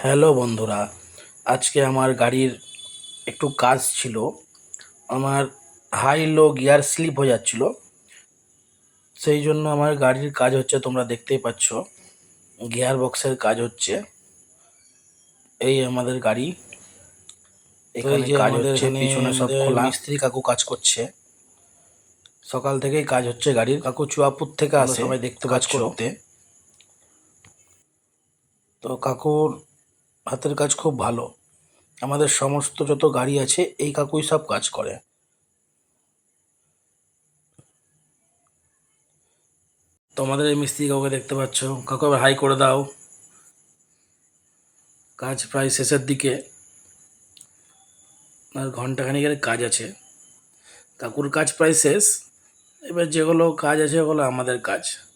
Hello বন্ধুরা আজকে আমার গাড়ির একটু কাজ ছিল। আমার হাই লো গিয়ার স্লিপ হয়ে যাচ্ছিল। সেই জন্য আমার গাড়ির কাজ হচ্ছে তোমরা দেখতেই পাচ্ছ গিয়ার বক্সের কাজ হচ্ছে। এই আমাদের গাড়ি। এখানে কাজ আমাদের হচ্ছে এখানে পিছনে সব আমাদের খোলা। মিস্ত্রি কাকু কাজ করছে। সকাল থেকেই কাজ হচ্ছে গাড়ির। কাকু চুয়াপুর থেকে আসে সবাই দেখতে কাজ। করতে। তো কাকুর হাতের কাজ খুব ভালো। আমাদের সমস্ত যত গাড়ি আছে, এই কাকুই সব কাজ করে। তোমাদের এই মিস্ত্রি কাউকে দেখতে পাচ্ছ। কাকু, এবার হাই করে দাও। কাজ প্রায় শেষের দিকে। আর ঘন্টাখানিকের কাজ আছে। কাকুর কাজ প্রায় শেষ। এবার যেগুলো কাজ আছে, ওগুলো আমাদের কাজ।